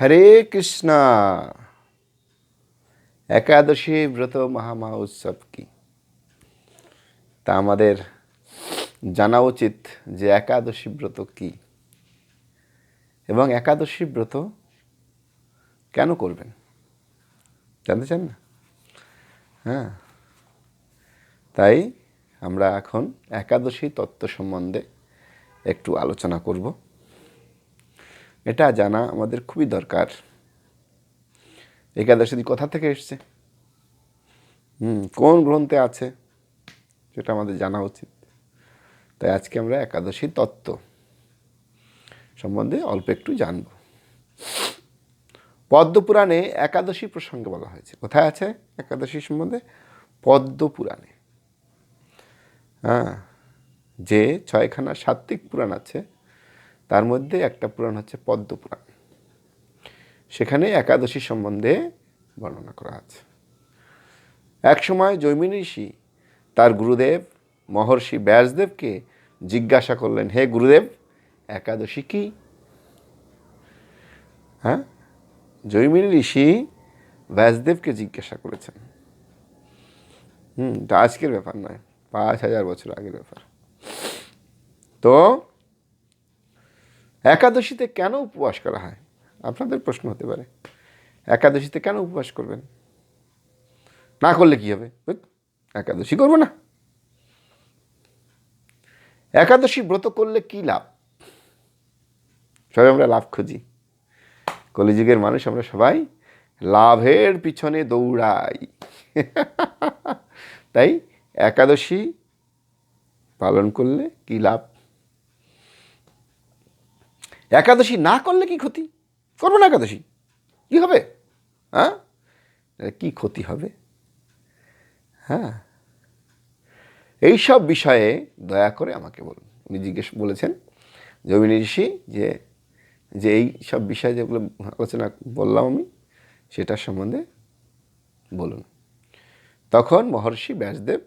হরে কৃষ্ণ। একাদশী ব্রত মহামা উৎসব কি? তা আমাদের জানা উচিত যে একাদশী ব্রত কি। এবং একাদশী ব্রত কেন করবেন? জানতে চান না? হ্যাঁ। তাই আমরা এখন একাদশী তত্ত্ব সম্বন্ধে একটু আলোচনা করব। এটা জানা আমাদের খুবই দরকার। একাদশী কোথা থেকে এসছে? হুম, কোন গ্রন্থে আছে? সেটা আমাদের জানা উচিত। তাই আজকে আমরা একাদশী তত্ত্ব সম্বন্ধে অল্প একটু জানব। পদ্মপুরাণে একাদশী প্রসঙ্গে বলা হয়েছে। কোথায় আছে একাদশী সম্বন্ধে? পদ্মপুরাণে। হ্যাঁ যে ছয়খানা সাত্বিক পুরাণ আছে তার মধ্যে একটা পুরাণ হচ্ছে পদ্মপুরাণ সেখানে একাদশী সম্বন্ধে বর্ণনা করা আছে। একসময় জৈমিনী ঋষি তার গুরুদেব, মহর্ষি ব্যাসদেবকে জিজ্ঞাসা করলেন, হে গুরুদেব, একাদশী কি? হ্যাঁ? জৈমিনী ঋষি ব্যাসদেবকে জিজ্ঞাসা করেছেন। হুম এটা আজকের ব্যাপার নয়, পাঁচ হাজার বছর আগের ব্যাপার। তো একাদশীতে কেন উপবাস করা হয়? আপনাদের প্রশ্ন হতে পারে। একাদশীতে কেন উপবাস করবেন? না করলে কি হবে? একাদশী করব না। একাদশী ব্রত করলে কি লাভ? সবাই আমরা লাভ খুঁজি। কলিযুগের মানুষ আমরা সবাই লাভের পিছনে দৌড়াই। তাই একাদশী পালন করলে কি লাভ? একাদশী না করলে কি ক্ষতি? করব না একাদশী। কী হবে? হ্যাঁ? কি ক্ষতি হবে? হ্যাঁ? এইসব বিষয়ে দয়া করে আমাকে বলুন। উনি জিজ্ঞেস বলেছেন, জমিনী ঋষি, যে যে এই সব বিষয়ে যেগুলো আলোচনা বললাম আমি, সেটার সম্বন্ধে বলুন। তখন মহর্ষি ব্যাসদেব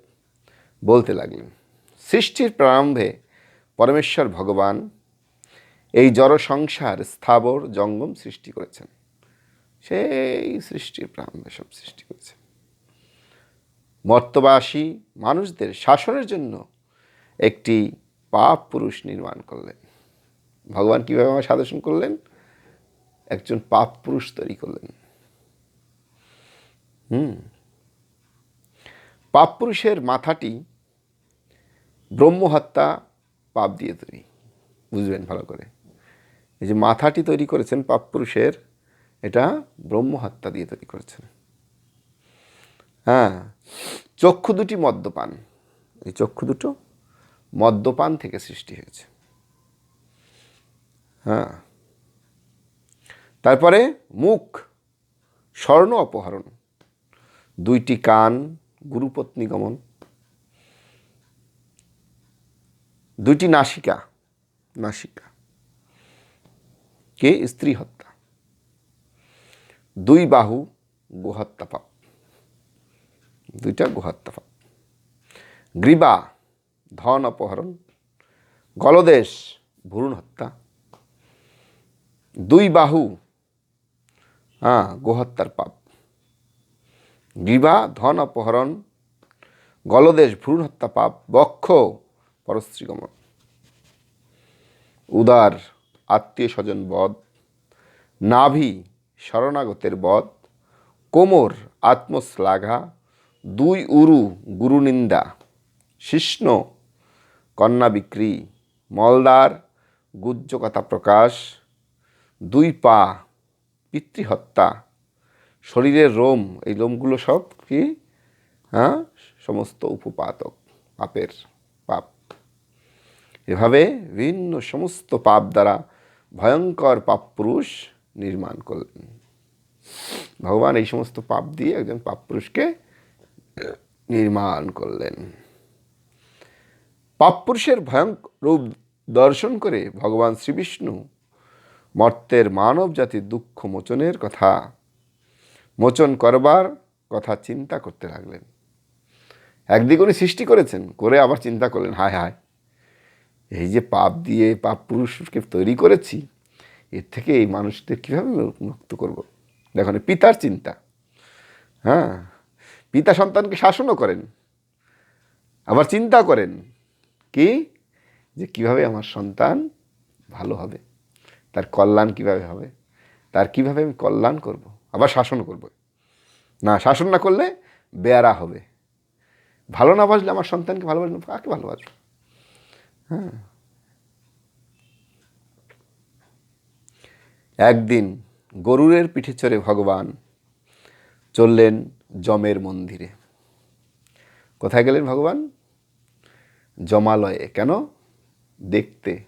বলতে লাগলেন, সৃষ্টির প্রারম্ভে পরমেশ্বর ভগবান এই জড় সংসার স্থাবর জঙ্গম সৃষ্টি করেছেন। সেই সৃষ্টির প্রারম্ভে সব সৃষ্টি করেছেন মর্তবাসী মানুষদের শাসনের জন্য একটি পাপ পুরুষ নির্মাণ করলেন। ভগবান কীভাবে আমার সাধন করলেন? একজন পাপ পুরুষ তৈরি করলেন। হুম। পাপ পুরুষের মাথাটি ব্রহ্মহত্যা, পাপ দিয়ে তৈরি। বুঝবেন ভালো করে। এই যে মাথাটি তৈরি করেছেন পাপ পুরুষের, এটা ব্রহ্মহত্যা দিয়ে তৈরি করেছেন। হ্যাঁ চক্ষু দুটি মদ্যপান। এই চক্ষু দুটো মদ্যপান থেকে সৃষ্টি হয়েছে। হ্যাঁ তারপরে মুখ, স্বর্ণ অপহরণ। দুইটি কান, গুরুপত্নী গমন। দুইটি নাসিকা নাসিকা। কে? স্ত্রী হত্যা। দুই বাহু গোহত্যা পাপ। দুইটা গোহত্যা পাপ। গ্রীবা, ধন অপহরণ। গলদেশ, ভ্রূণ হত্যা। দুই বাহু হ্যাঁ গোহত্যার পাপ। গ্রীবা, ধন অপহরণ। গলদেশ, ভ্রূণ হত্যা পাপ। বক্ষ, পরশ্রীগমন। উদার আত্মীয় স্বজন বধ, নাভি শরণাগতের বধ, কোমর আত্মশ্লাঘা, দুই উরু গুরুনিন্দা, শিষ্ণ কন্যা বিক্রি মলদার গুজ্জকতা প্রকাশ, দুই পা পিতৃহত্যা, শরীরের রোম, এই লোমগুলো সব কি? হ্যাঁ সমস্ত উপপাতক, পাপের পাপ। এভাবে বিভিন্ন সমস্ত পাপ দ্বারা ভয়ঙ্কর পাপ পুরুষ নির্মাণ করলেন ভগবান এই সমস্ত পাপ দিয়ে একজন পাপ পুরুষকে নির্মাণ করলেন। পাপ পুরুষের ভয়ঙ্কর রূপ দর্শন করে ভগবান শ্রীবিষ্ণু মর্তের মানব জাতির দুঃখ মোচনের কথা, মোচন করবার কথা চিন্তা করতে লাগলেন। একদিকে উনি সৃষ্টি করেছেন, করে আবার চিন্তা করলেন, হায় হায়। এই যে পাপ দিয়ে পাপ পুরুষকে তৈরি করেছি, এর থেকে এই মানুষদের কীভাবে মুক্ত করব? এই পিতার চিন্তা। হ্যাঁ পিতা সন্তানকে শাসনও করেন, আবার চিন্তা করেন কি? যে কীভাবে আমার সন্তান ভালো হবে, তার কল্যাণ কীভাবে হবে, তার কীভাবে আমি কল্যাণ করব, আবার শাসন করব। না, শাসন না করলে বেয়ারা হবে। ভালো না বাসলে আমার সন্তানকে ভালোবাসলে কাকে ভালোবাসবো? হ্যাঁ। একদিন গরুরের পিঠে চড়ে ভগবান চললেন যমের মন্দিরে। কোথায় গেলেন ভগবান? জমালয়ে। কেন? দেখতে।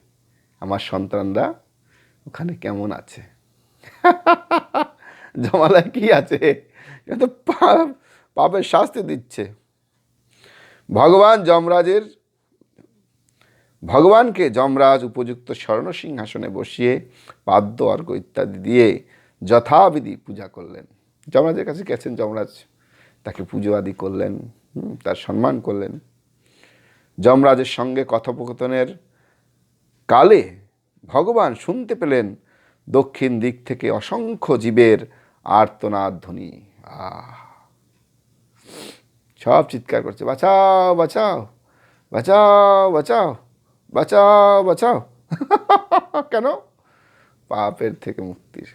আমার সন্তানরা ওখানে কেমন আছে? জমালয় কি আছে? এ তো পাপ পাপের শাস্তি দিচ্ছে। ভগবান যমরাজের ভগবানকে যমরাজ উপযুক্ত স্বর্ণ সিংহাসনে বসিয়ে পাদ্য, অর্ঘ ইত্যাদি দিয়ে যথাবিধি পূজা করলেন। যমরাজের কাছে গেছেন, যমরাজ তাকে পুজো আদি করলেন তার সম্মান করলেন। যমরাজের সঙ্গে কথোপকথনের কালে ভগবান শুনতে পেলেন দক্ষিণ দিক থেকে অসংখ্য জীবের আর্তনাদ ধ্বনি। আহ! সব চিৎকার করছে, বাঁচাও বাঁচাও বাঁচাও বাঁচাও। বাঁচাও বাঁচাও। কেন? পাপের থেকে মুক্তির।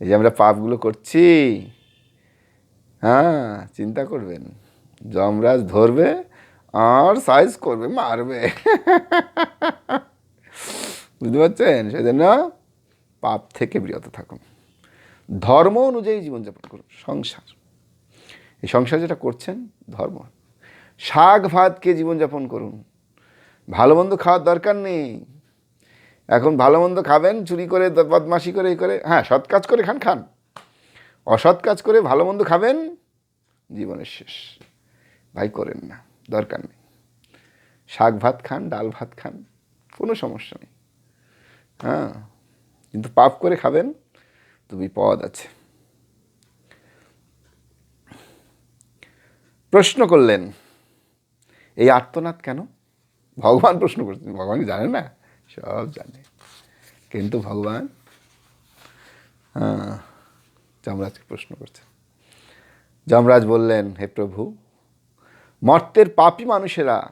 এই যে আমরা পাপগুলো করছি হ্যাঁ চিন্তা করবেন। যমরাজ ধরবে আর সাইজ করবে, মারবে। বুঝতে পারছেন? সেজন্য পাপ থেকে বিরত থাকুন। ধর্ম অনুযায়ী জীবনযাপন করুন, সংসার। এই সংসার যেটা করছেন, ধর্ম। শাক ভাতকে জীবনযাপন করুন। ভালো মন্দ খাওয়ার দরকার নেই। এখন ভালো মন্দ খাবেন, চুরি করে বদমাশি করে করে। হ্যাঁ সৎ কাজ করে খান খান। অসৎ কাজ করে ভালো মন্দ খাবেন, জীবনের শেষ। ভাই, করেন না, দরকার নেই। শাক ভাত খান, ডাল ভাত খান, কোনো সমস্যা নেই। হ্যাঁ কিন্তু পাপ করে খাবেন, তো বিপদ আছে। প্রশ্ন করলেন, এই আর্তনাদ কেন? ভগবান প্রশ্ন করছেন ভগবান জানে না? সব জানে। কিন্তু ভগবান যমরাজকে প্রশ্ন করছেন যমরাজ বললেন, হে প্রভু, মর্তের পাপী মানুষেরা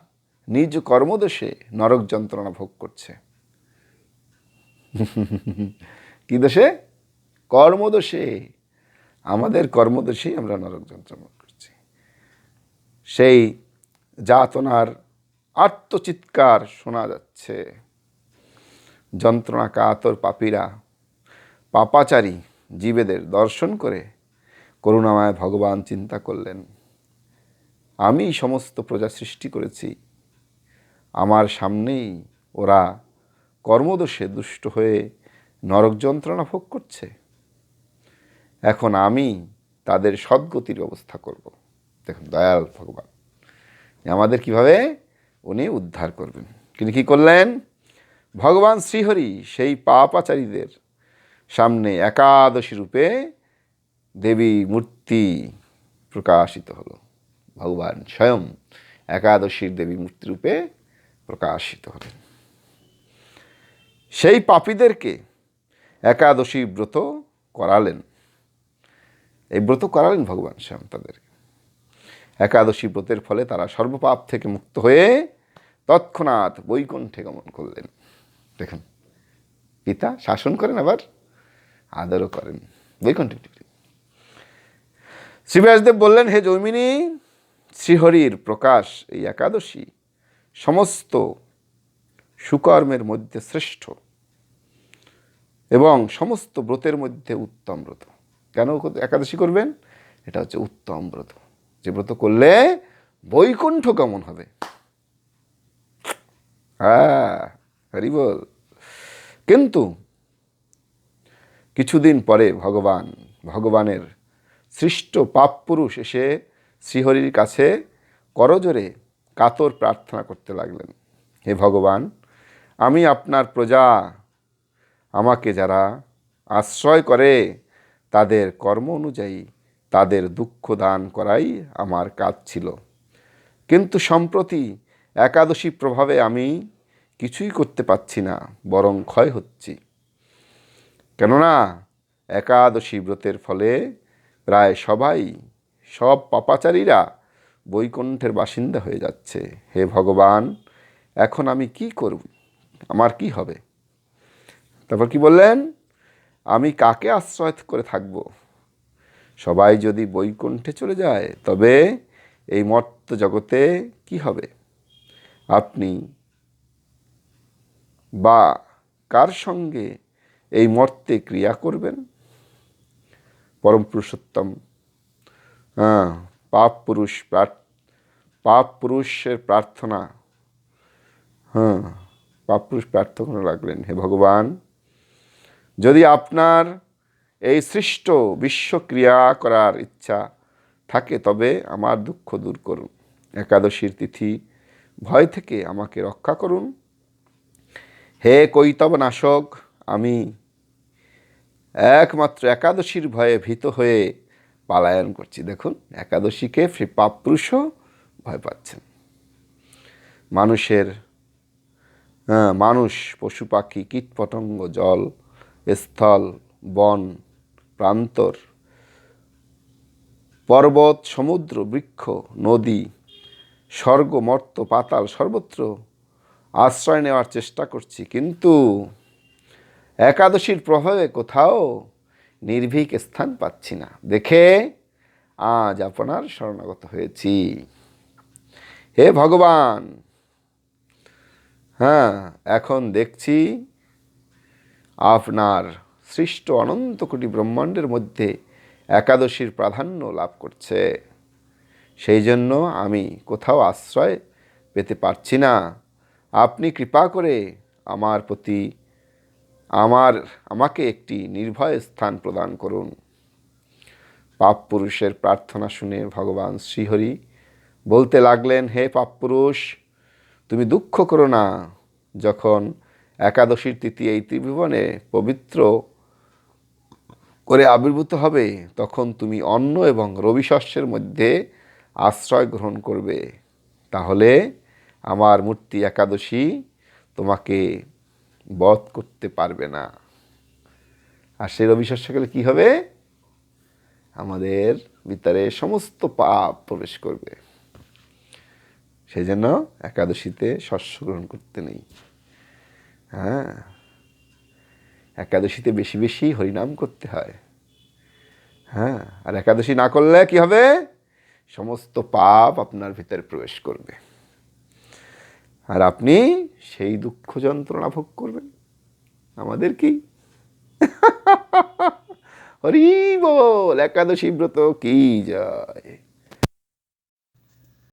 নিজ কর্মদোষে নরক যন্ত্রণা ভোগ করছে। কি দোষে? কর্মদোষে। আমাদের কর্মদোষেই আমরা নরক যন্ত্রণা করছি। সেই যাতনার আত্মচিৎকার শোনা যাচ্ছে। যন্ত্রণা কাতর পাপীরা, পাপাচারী জীবেদের দর্শন করে করুণাময় ভগবান চিন্তা করলেন, আমি সমস্ত প্রজা সৃষ্টি করেছি। আমার সামনেই ওরা কর্মদোষে দুষ্ট হয়ে নরক যন্ত্রণা ভোগ করছে। এখন আমি তাদের সদ্গতির ব্যবস্থা করব। দেখুন, দয়াল ভগবান। আমাদের কীভাবে উনি উদ্ধার করবেন। তিনি কি করলেন? ভগবান শ্রীহরি সেই পাপাচারীদের সামনে একাদশী রূপে দেবী মূর্তি প্রকাশিত হলো। ভগবান স্বয়ং একাদশীর দেবী মূর্তি রূপে প্রকাশিত হলেন। সেই পাপীদেরকে একাদশী ব্রত করালেন। এই ব্রত করালেন ভগবান স্বয়ং তাদেরকে। একাদশী ব্রতের ফলে তারা সর্বপাপ থেকে মুক্ত হয়ে তৎক্ষণাৎ বৈকুণ্ঠে গমন করলেন। দেখুন, পিতা শাসন করেন, আবার আদরও করেন। বৈকুণ্ঠে। শ্রীব্যাসদেব বললেন, হে জৈমিনী, শ্রীহরির প্রকাশ এই একাদশী সমস্ত সুকর্মের মধ্যে শ্রেষ্ঠ এবং সমস্ত ব্রতের মধ্যে উত্তম ব্রত। কেন একাদশী করবেন? এটা হচ্ছে উত্তম ব্রত। যে ব্রত করলে বৈকুণ্ঠ গমন হবে। হ্যাঁ বল। কিন্তু কিছুদিন পরে ভগবান, ভগবানের সৃষ্ট পাপ পুরুষ এসে শ্রীহরির কাছে করজোরে কাতর প্রার্থনা করতে লাগলেন। হে ভগবান, আমি আপনার প্রজা। আমাকে যারা আশ্রয় করে, তাদের কর্ম অনুযায়ী তাদের দুঃখ দান করাই আমার কাজ ছিল। কিন্তু সম্প্রতি একাদশী প্রভাবে আমি কিছুই করতে পারছি না, বরং ক্ষয় হচ্ছি। কেননা একাদশী ব্রতের ফলে প্রায় সবাই, সব পাপাচারীরা বৈকুণ্ঠের বাসিন্দা হয়ে যাচ্ছে। হে ভগবান, এখন আমি কি করব? আমার কি হবে? তারপর কি বললেন? আমি কাকে আশ্রয় করে থাকব? সবাই যদি বৈকুণ্ঠে চলে যায়, তবে এই মর্ত জগতে কি হবে? আপনি বা কার সঙ্গে এই মর্তে ক্রিয়া করবেন? পরম পুরুষোত্তম হ্যাঁ পাপ পুরুষ পাপ পুরুষের প্রার্থনা হ্যাঁ পাপ পুরুষ প্রার্থনা লাগলেন হে ভগবান। যদি আপনার এই সৃষ্ট বিশ্বক্রিয়া করার ইচ্ছা থাকে, তবে আমার দুঃখ দূর করুন। একাদশীর তিথি ভয় থেকে আমাকে রক্ষা করুন। হে কৈতব নাশক আমি একমাত্র একাদশীর ভয়ে ভীত হয়ে পালায়ন করছি। দেখুন, একাদশীকে পাপপুরুষও ভয় পাচ্ছেন। মানুষের মানুষ, পশু পাখি, কীটপতঙ্গ, জল, স্থল, বন প্রান্তর। পর্বত, সমুদ্র, বৃক্ষ, নদী, স্বর্গ, মর্ত, পাতাল সর্বত্র আশ্রয় নেওয়ার চেষ্টা করছি। কিন্তু একাদশীর প্রভাবে কোথাও নির্ভীক স্থান পাচ্ছি না। দেখে আজ আপনার শরণাগত হয়েছি। হে ভগবান! হ্যাঁ এখন দেখছি আপনার সৃষ্ট অনন্ত কোটি ব্রহ্মাণ্ডের মধ্যে একাদশীর প্রাধান্য লাভ করছে। সেই জন্য আমি কোথাও আশ্রয় পেতে পারছি না। আপনি কৃপা করে আমার প্রতি আমার, আমাকে একটি নির্ভয় স্থান প্রদান করুন। পাপ পুরুষের প্রার্থনা শুনে ভগবান শ্রীহরি বলতে লাগলেন, হে পাপ পুরুষ, তুমি দুঃখ করো না। যখন একাদশীর তিথি এই ত্রিভুবনে পবিত্র করে আবির্ভূত হবে, তখন তুমি অন্ন এবং রবি শস্যের মধ্যে আশ্রয় গ্রহণ করবে। তাহলে আমার মূর্তি একাদশী তোমাকে বধ করতে পারবে না। আর সেই রবি শস্য গেলে কী হবে? আমাদের ভিতরে সমস্ত পাপ প্রবেশ করবে। সেই জন্য একাদশীতে শস্য গ্রহণ করতে নেই। হ্যাঁ। একাদশীতে বেশি বেশি হরিনাম করতে হয়। হ্যাঁ আর একাদশী না করলে কি হবে? সমস্ত পাপ আপনার ভিতরে প্রবেশ করবে। আর আপনি সেই দুঃখ যন্ত্রণা ভোগ করবেন। আমাদের কি? হরি বল, একাদশী ব্রত কি যায়